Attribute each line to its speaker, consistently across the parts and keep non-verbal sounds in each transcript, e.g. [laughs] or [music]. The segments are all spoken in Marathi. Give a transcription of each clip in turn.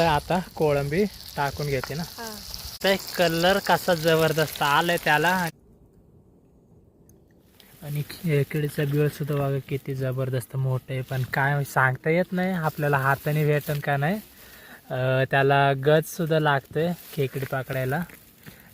Speaker 1: आता कोळंबी टाकून घेते ना. ते कलर कसा जबरदस्त आलाय त्याला. आणि खेकडीचा बिळ सुद्धा बघा किती जबरदस्त मोठं आहे. पण काय सांगता येत नाही. आपल्याला हाताने भेटन का नाही. त्याला गज सुद्धा लागते खेकडी पकडायला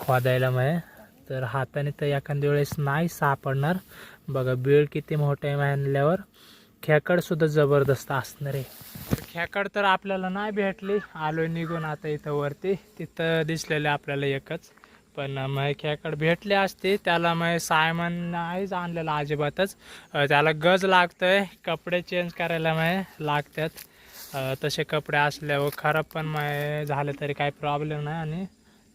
Speaker 1: खोदायला मग तर हाताने तर एखाद्या वेळेस नाही सापडणार. बघा बिळ किती मोठं आहे म्हणल्यावर खेकडसुद्धा जबरदस्त असणार आहे. खेकड तर आपल्याला नाही भेटली. आलोय निघून आता इथं वरती. तिथं दिसलेले आपल्याला एकच. पण मग खेकड भेटले असते. त्याला मग सायमन नाहीच आणलेलं अजिबातच. त्याला गज लागतंय. कपडे चेंज करायला मग लागतात. तसे कपडे असल्यावर खराब पण मग झाले तरी काही प्रॉब्लेम नाही. आणि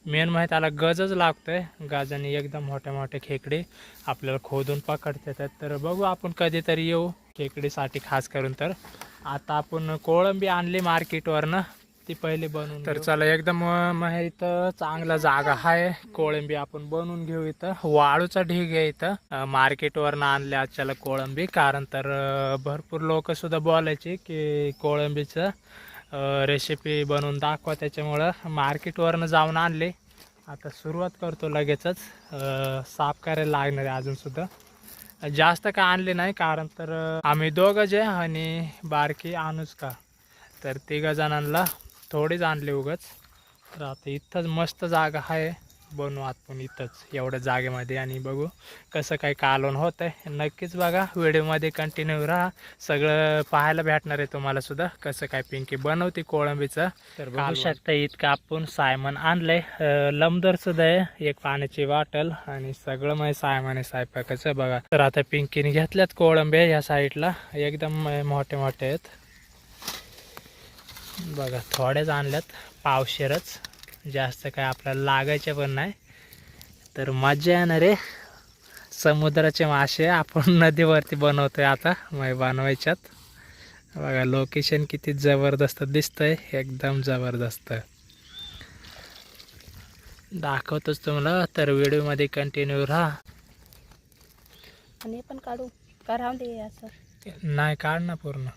Speaker 1: मेन म्हणजे त्याला गजच लागतोय. गाजाने एकदम मोठे मोठे खेकडे आपल्याला खोदून पकडतात. तर बघू आपण कधीतरी येऊ. खेकडीसाठी खास करून तर. आता आपण कोळंबी आणली मार्केटवरनं ती पहिली बनवून तर चला एकदम मग इथं चांगला जागा आहे कोळंबी आपण बनवून घेऊ इथं. वाळूचा ढीग आहे इथं. मार्केटवरनं आणले आजच्याला कोळंबी. कारण तर भरपूर लोक सुद्धा बोलायचे की कोळंबीचं रेसिपी बनवून दाखवा त्याच्यामुळं. मार्केटवरनं जाऊन आणले. आता सुरुवात करतो लगेचच. साफ करायला लागणार आहे अजूनसुद्धा जास्त काय आणले नाही कारण तर आम्ही दोघं जे आणि बारकी अनुष्का तर तिघा जणांना थोडीच आणले उगच. तर आता इथंच मस्त जागा आहे. बनवू आपण इथंच एवढ्या जागेमध्ये. आणि बघू कसं काही कालवण होत आहे नक्कीच बघा व्हिडिओमध्ये कंटिन्यू राहा. सगळं पाहायला भेटणार आहे तुम्हाला सुद्धा कसं काय पिंकी बनवते कोळंबीचं तर बघू शकता इतकं आपण सायमन आणलंय. लमदर सुद्धा आहे एक पाण्याची बॉटल आणि सगळं मग सायमान आहे स्वयंपाकाचं बघा. तर आता पिंकीने घेतल्यात कोळंबे या साईडला एकदम मोठे मोठे आहेत. बघा थोड्याच आणल्यात पावशेरच. जास्त काय आपल्याला लागायचे पण नाही. तर मजा येणार रे समुद्राचे मासे आपण [laughs] नदीवरती बनवतोय आता मग बनवायच्यात. बघा लोकेशन किती जबरदस्त दिसतंय एकदम जबरदस्त. दाखवतोच तुम्हाला तर व्हिडिओमध्ये कंटिन्यू राहा.
Speaker 2: आणि पण काढू का राहून दे असं
Speaker 1: नाही काढ ना पूर्ण.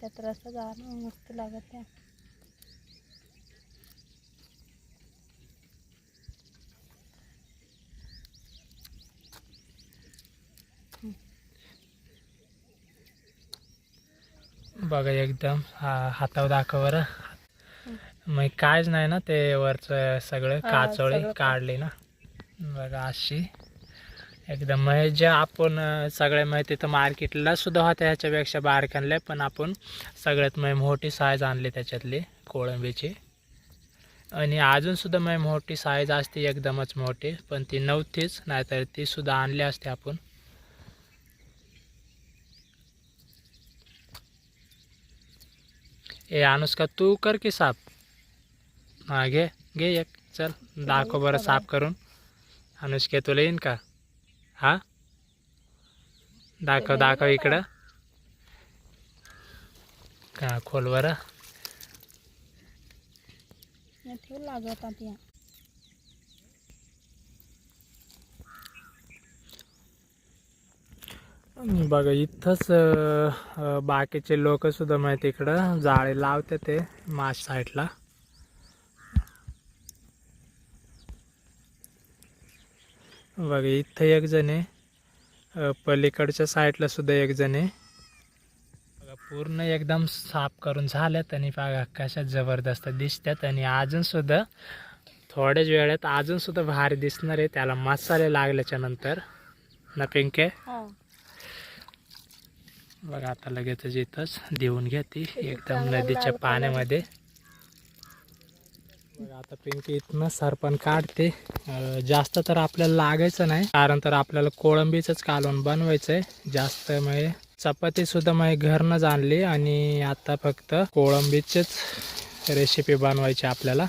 Speaker 2: त्यात जा ना मस्त लागत त्या
Speaker 1: बघा एकदम हा हातावर दाखव बरं. मग कायच नाही ना ते वरचं सगळं काचोळी काढली ना. बघा अशी. एकदम. म्हणजे जे आपण अं, सगळे मग तिथं मार्केटला सुद्धा होत्या ह्याच्यापेक्षा बारीक आणले पण आपण सगळ्यात मग मोठी साईज आणली त्याच्यातली कोळंबीची. आणि अजून सुद्धा मग मोठी साईज असते एकदमच मोठी पण ती नव्हतीच नाहीतर ती सुद्धा आणली असते आपण. ए अनुष्का तू कर की साफ हा घे घे एक चल दाखव बरं साफ करून. अनुष्का तुला येईन का? हा? दाखव दाखव इकडं का खोल बरं?
Speaker 2: ठेवू लागत आता
Speaker 1: बघा इथंच बाकीचे लोक सुद्धा माहिती इकडं. जाळे लावते ते माश साईडला बघा इथं एक जण आहे. पलीकडच्या साईडला सुद्धा एक जण आहे. बघा पूर्ण एकदम साफ करून झाल्यात आणि बघा कशा जबरदस्त दिसतात आणि अजून सुद्धा थोड्याच वेळात अजून सुद्धा भारी दिसणार आहे. त्याला मसाले लागल्याच्या नंतर. ना पिंके?
Speaker 2: हा.
Speaker 1: बघा आता लगेचच इथंच देऊन घ्या ती एकदम नदीच्या पाण्यामध्ये. बघा आता पिंकी इथनं सरपण काढते. जास्त तर आपल्याला लागायचं नाही कारण तर आपल्याला कोळंबीचंच कालवण बनवायचं आहे जास्त म्हणजे चपाती सुद्धा माझी घरनंच आणली आणि आता फक्त कोळंबीचेच रेसिपी बनवायची आपल्याला.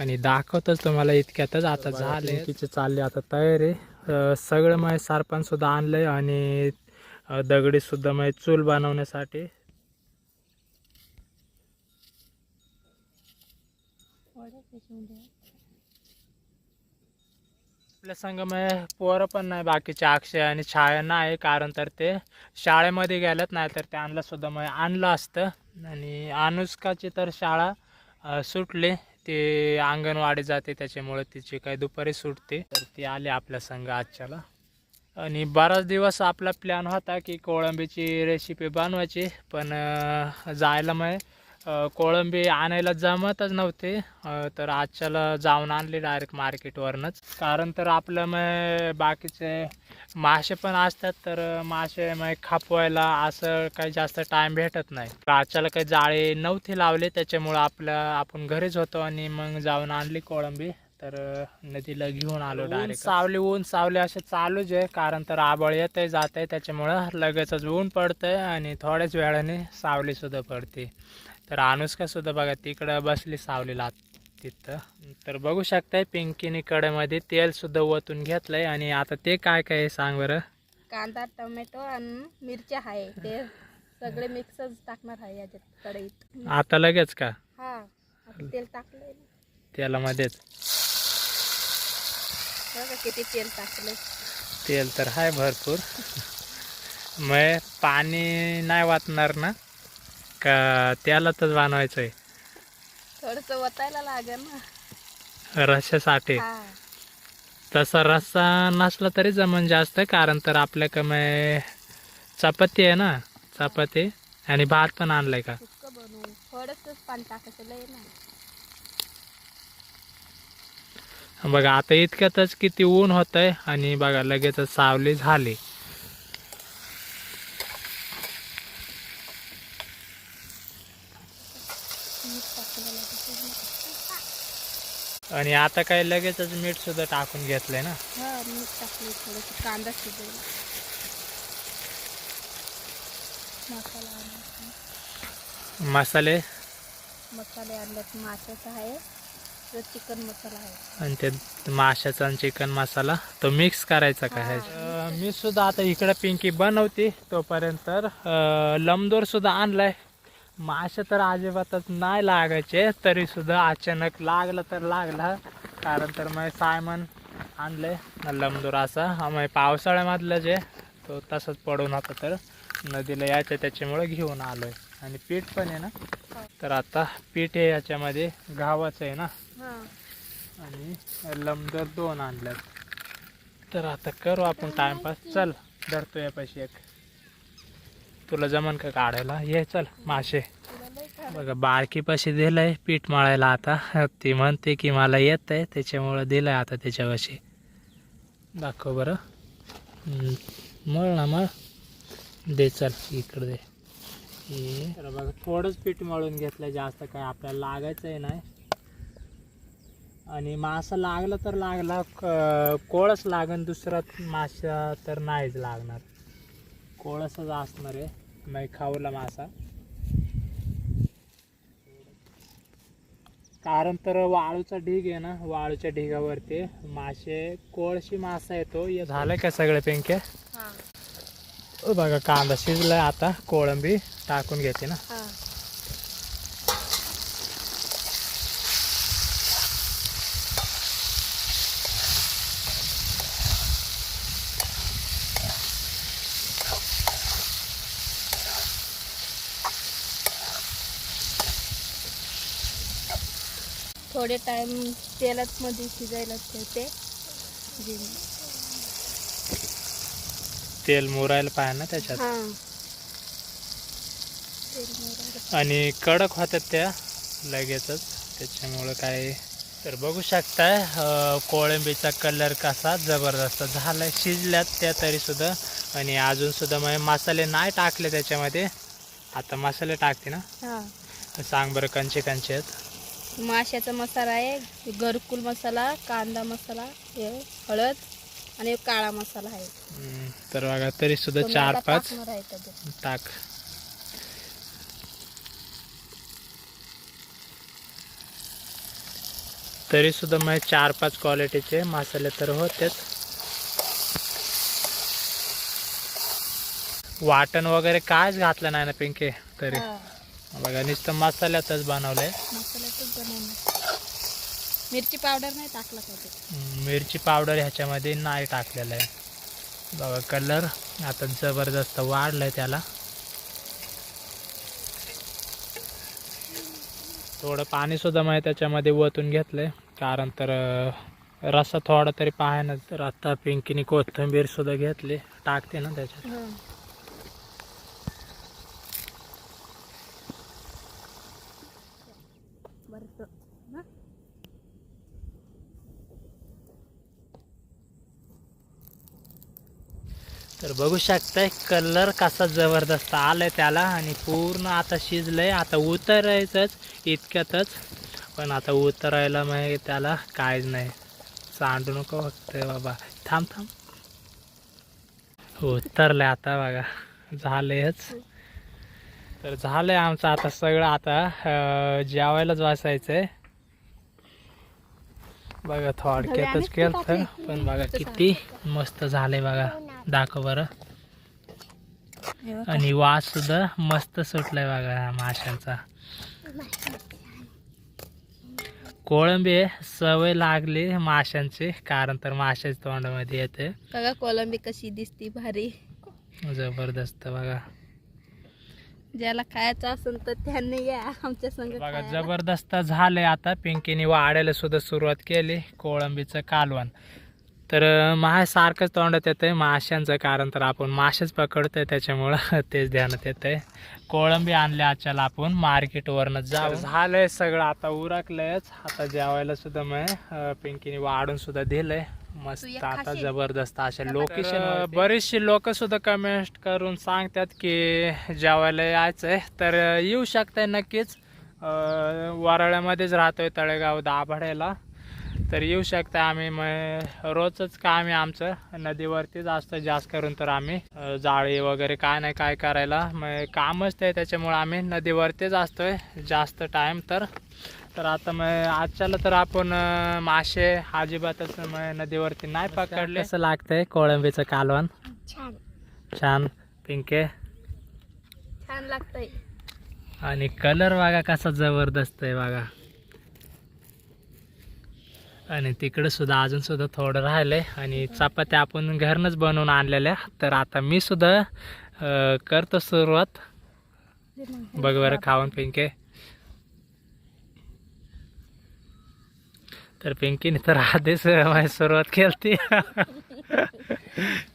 Speaker 1: आणि दाखवतच तुम्हाला इतक्यातच. आता झाले. तिचे चालले आता तयारी सगळं माझे सरपण सुद्धा आणलंय आणि दगडी सुद्धा म्हणजे चूल बनवण्यासाठी
Speaker 2: वड्या कशी म्हणजे
Speaker 1: आपल्या संघ पोरं पण नाही बाकीचे अक्षय आणि छाया नाही कारण तर ते शाळेमध्ये गेलेत नाही तर त्यांना सुद्धा मग आणलं असतं. आणि अनुष्काची तर शाळा सुटली. ती अंगणवाडी जाते त्याच्यामुळे तिची काही दुपारी सुटते. तर ती आली आपल्या संघ आजच्याला. आणि बराच दिवस आपला प्लॅन होता की कोळंबीची रेसिपी बनवायची पण जायला मग कोळंबी आणायला जमतच नव्हते. तर आजच्याला जाऊन आणली डायरेक्ट मार्केटवरनंच कारण तर आपलं मग बाकीचे मासे पण असतात तर मासे मग खापवायला असं काही जास्त टाईम भेटत नाही. तर आजच्याला काही जाळे नव्हते लावले त्याच्यामुळं आपलं आपण घरीच होतो आणि मग जाऊन आणली कोळंबी. तर नदीला घेऊन आलो डायरेक्ट सावली ऊन सावली असे चालूच आहे. कारण तर आबळ येत आहे जात आहे त्याच्यामुळं लगेचच ऊन पडतंय आणि थोड्याच वेळाने सावली सुद्धा पडते. तर अनुष्का सुद्धा बघा तिकडं बसली सावलीला तिथं. तर बघू शकताय पिंकीनी कडेमध्ये तेल सुद्धा ओतून घेतलंय. आणि आता ते काय काय आहे सांग बरं?
Speaker 2: कांदा टोमॅटो आणि मिरच्या आहे. ते सगळे मिक्सच टाकणार आहे याच्यात कढईत.
Speaker 1: आता लगेच का?
Speaker 2: हा आता तेल टाकलंय. ना
Speaker 1: तेलामध्येच.
Speaker 2: बघा किती तेल टाकलंय.
Speaker 1: तेल तर आहे भरपूर. मग पाणी नाही वाटणार ना? का तेलातच बनवायचं आहे
Speaker 2: थोडस वतायला लागेल ना.
Speaker 1: रश्यासाठी तसा रस्सा नसला तरी जमन जास्त कारण तर आपल्याकडे चपाती आहे ना चपाती. आणि भात पण आणलाय का? बघा आता इतक्यातच किती ऊन होतंय आणि बघा लगेचच सावली झाली
Speaker 2: मीठ टाकलं लागेल
Speaker 1: आणि आता काय लगेचच मीठ सुद्धा टाकून घेतलंय ना?
Speaker 2: हा मीठ टाकलं थोडंसं कांदा शिजवला. मसाला
Speaker 1: मसाले?
Speaker 2: मसाले आणल्यात माशाचा आहे तर चिकन मसाला आहे.
Speaker 1: आणि ते माशाचा आणि चिकन मसाला तो मिक्स करायचा का. ह्याच्यात? अं, मी सुद्धा आता इकडे पिंकी बनवते तोपर्यंत तर अं, लमदोर सुद्धा आणलाय. मासे तर अजिबातच नाही लागायचे तरी सुद्धा अचानक लागलं तर लागला. कारण तर मग सायमन आणलंय लमदोर असा. हा मग पावसाळ्यामधलं जे तो तसंच पडून होता तर नदीला यायचं त्याच्यामुळे घेऊन आलोय. आणि पीठ पण आहे ना? तर आता पीठ आहे याच्यामध्ये गावाचं आहे ना?
Speaker 2: हा.
Speaker 1: आणि लमदर दोन आणल्यात. तर आता करू आपण टाइमपास चल धरतो यापाशी एक. तुला जमन का काढायला? ये चल मासे बघा बारकी पाशी दिलंय पीठ मळायला आता. ती म्हणते की मला येत आहे त्याच्यामुळं दिलंय आता त्याच्यापाशी. दाखव बरं. मळ ना मळ. दे चल इकडे दे. बघा थोडंच पीठ मळून घेतलं जास्त काय आपल्याला लागायचं आहे नाही. आणि मासा लागला तर लागला क- कोळच लागन दुसरा मासा तर नाहीच लागणार. कोळसच असणार आहे. मग खाऊला मासा. कारण तर वाळूचा ढीग आहे ना वाळूच्या ढिगावरती मासे कोळशी मासा येतो हे झालं का सगळे पेंके? बघा कांदा शिजलाय आता कोळंबी टाकून घेते ना.
Speaker 2: थोडे टाइम तेलात मध्ये शिजायला ठेवते.
Speaker 1: तेल मुरायला पाहिजे ना त्याच्यात.
Speaker 2: हा. तेल.
Speaker 1: आणि कडक होतात त्या लगेचच. त्याच्यामुळं काय तर बघू शकताय कोळंबीचा कलर कसा जबरदस्त झालाय. शिजल्यात त्या तरी सुद्धा. आणि अजून सुद्धा मग मसाले नाही टाकले त्याच्यामध्ये. आता मसाले टाकते ना.
Speaker 2: हा.
Speaker 1: सांग बरं कंचे कंचे आहेत.
Speaker 2: माशाचा मसाला आहे घरकुल मसाला कांदा मसाला हे हळद आणि काळा मसाला आहे.
Speaker 1: तर बघा तरी सुद्धा चार पाच. टाक. तरी सुद्धा मग चार पाच क्वालिटीचे मसाले तर होतेच. वाटण वगैरे कायच घातलं नाही ना पिंके तरी. बघा नुसतं मसाल्यातच बनवलंय.
Speaker 2: मिरची पावडर नाही टाकला पाहिजे
Speaker 1: मिरची पावडर ह्याच्यामध्ये नाही टाकलेलं आहे. बघा कलर आता जबरदस्त वाढलाय त्याला. थोडं पाणी सुद्धा मी त्याच्यामध्ये ओतून घेतलंय. कारण तर रस्सा थोडा तरी पाहायला तर आता पिंकीने कोथिंबीर सुद्धा घेतली. टाकते ना त्याच्यात
Speaker 2: बरं
Speaker 1: तर बघू शकताय कलर कसा जबरदस्त आलाय त्याला आणि पूर्ण आता शिजलंय. आता उतरायचंच इतक्यातच. पण आता उतरायला मग त्याला काहीच नाही. सांडू नको फक्त बाबा. थांब थांब. उतरलंय आता बघा. झालंयच. तर झालंय आमचं आता सगळं आता जेवायलाच वाचायचंय बघा थोडक्यातच केलं पण बघा किती मस्त झालंय बघा. दाखव बरं. आणि वास सुद्धा मस्त सुटलाय बघा माशांचा. कोळंबी सवय लागली माशांची कारण तर माशाच्या तोंडामध्ये येते.
Speaker 2: बघा कोलंबी कशी दिसती भारी.
Speaker 1: जबरदस्त बघा.
Speaker 2: ज्याला खायचं असेल तर त्यांनी या आमच्या संग
Speaker 1: बघा. जबरदस्त झालंय आता. पिंकीने वाढायला सुद्धा सुरुवात केली कोळंबीचं कालवण. तर माय सारखंच तोंडात येतंय माशांचं कारण तर आपण मासेच पकडतोय त्याच्यामुळं [laughs] तेच ध्यानात येतंय. कोळंबी आणले आजच्याला आपण मार्केटवरनं. जाऊ झालंय सगळं आता उरकलंयच. आता जेवायला सुद्धा मग पिंकीने वाढून सुद्धा दिलंय. मस्त आता? जबरदस्त अशा लोकेशन बरीचशी लोक सुद्धा कमेंट करून सांगतात की जेवायला यायचंय. तर येऊ शकताय नक्कीच. अं, वराळ्यामध्येच राहतोय तळेगाव दाभाड्याला. तर येऊ शकता आम्ही मग रोजच काम आहे आमचं. नदीवरतीच असतं जास्त करून तर आम्ही जाळी वगैरे काय नाही काय करायला. मग कामच ते त्याच्यामुळे आम्ही नदीवरतीच असतोय जास्त टाइम तर. तर आता मग आजच्याला तर आपण मासे अजिबातच मग नदीवरती नाही पकडले. कसं लागतंय कोळंबीचं कालवण?
Speaker 2: छान.
Speaker 1: छान. पिंके?
Speaker 2: छान लागतंय.
Speaker 1: आणि कलर बघा कसा जबरदस्त आहे बघा. आणि तिकडे सुद्धा अजून सुद्धा थोडं राहिलंय. आणि चपात्या आपण घरनंच बनवून आणलेल्या तर आता मी सुद्धा करतो सुरुवात. बघ बरं खाऊन पिंके. तर पिंकीने तर आधीच [laughs] माझी सुरुवात केली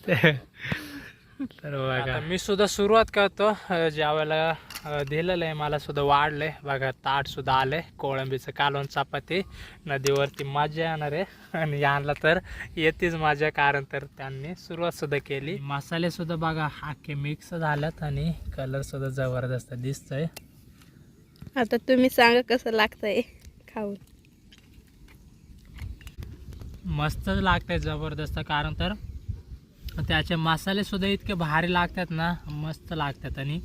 Speaker 1: [laughs] तर बघा. मी सुद्धा सुरुवात करतो. ज्यावेळेला दिलेलं आहे मला सुद्धा वाढलंय. बघा ताट सुद्धा आलंय. कोळंबीचं कालवण चपाती. नदीवरती मजा येणार आहे. आणि आणला तर येतेच मजा कारण तर त्यांनी सुरुवात सुद्धा केली. मसाले सुद्धा बघा अख्खे मिक्स झाल्यात आणि कलर सुद्धा जबरदस्त दिसतोय.
Speaker 2: आता तुम्ही सांगा कसं लागतंय खाऊन.
Speaker 1: मस्तच लागतंय जबरदस्त कारण तर त्याचे मसाले सुद्धा इतके भारी लागतात ना मस्त लागतात. आणि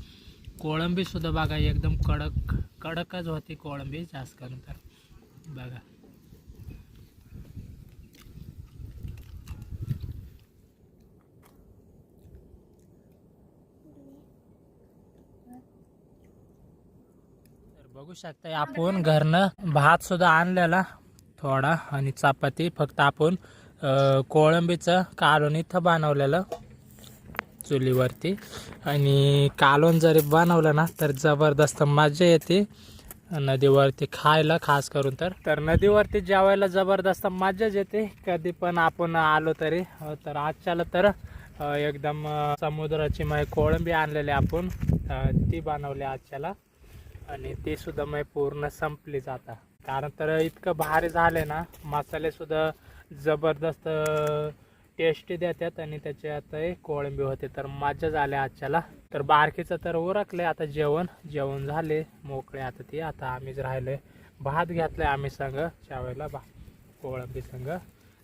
Speaker 1: कोळंबी सुद्धा बघा एकदम कडक कडकच होती कोळंबी जास्त करून तर. बघा. बघू शकता आपण घरनं भात सुद्धा आणलेला थोडा आणि चपाती फक्त आपण कोळंबीचं कालोन इथं बनवलेलं चुलीवरती. आणि कालोन जरी बनवलं ना तर जबरदस्त मजा येते. नदीवरती खायला खास करून तर. तर नदीवरती जेवायला जबरदस्त मजाच येते. कधी पण आपण आलो तरी तर आजच्याला तर एकदम समुद्राची मग कोळंबी आणलेली आपण ती बनवली आजच्याला. आणि ती सुद्धा मग पूर्ण संपली जाता. कारण तर इतकं भारी झाले ना मसाले सुद्धा जबरदस्त टेस्ट देतात आणि त्याच्यात हे कोळंबी होते. तर मजा झाली आजच्याला. तर बारकीचं तर उरकले आता जेवण जेवण झाले. मोकळे आता ते. आता आम्हीच राहिले भात घेतलाय आम्ही संग. त्यावेळेला भा कोळंबी संघ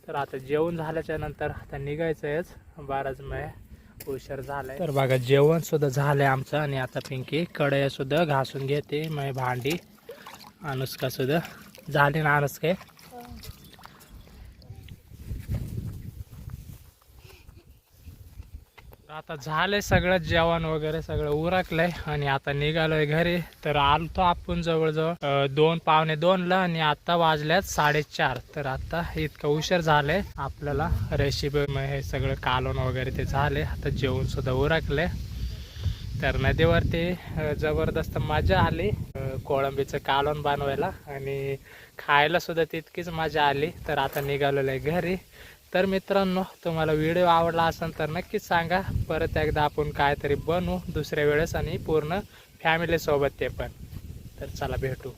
Speaker 1: तर आता जेवण झाल्याच्यानंतर आता निघायचंयच बाराच मग उशीर झालाय. तर बघा जेवण सुद्धा झालंय आमचं. आणि आता पिंकी कढया सुद्धा घासून घेते. मग भांडी. अनुष्का सुद्धा. झाली ना अनुष्का? आता झालंय सगळं जेवण वगैरे सगळं उरकलंय आणि आता निघालोय घरी. तर आलतो आपण जवळजवळ दोन पावणे दोनला आणि आता वाजल्यात साडेचार. तर आता इतकं उशीर झालाय. आपल्याला रेसिपी हे सगळं कालवण वगैरे ते झाले आता जेवण सुद्धा उरकलंय. तर नदीवरती जबरदस्त मजा आली कोळंबीचं कालवण बनवायला. आणि खायला सुद्धा तितकीच मजा आली. तर आता निघालेलं आहे घरी. तर मित्रांनो तुम्हाला व्हिडिओ आवडला असेल तर नक्कीच सांगा. परत एकदा आपण काहीतरी बनवू दुसऱ्या वेळेस आणि पूर्ण फॅमिलीसोबत ते पण. तर चला भेटू.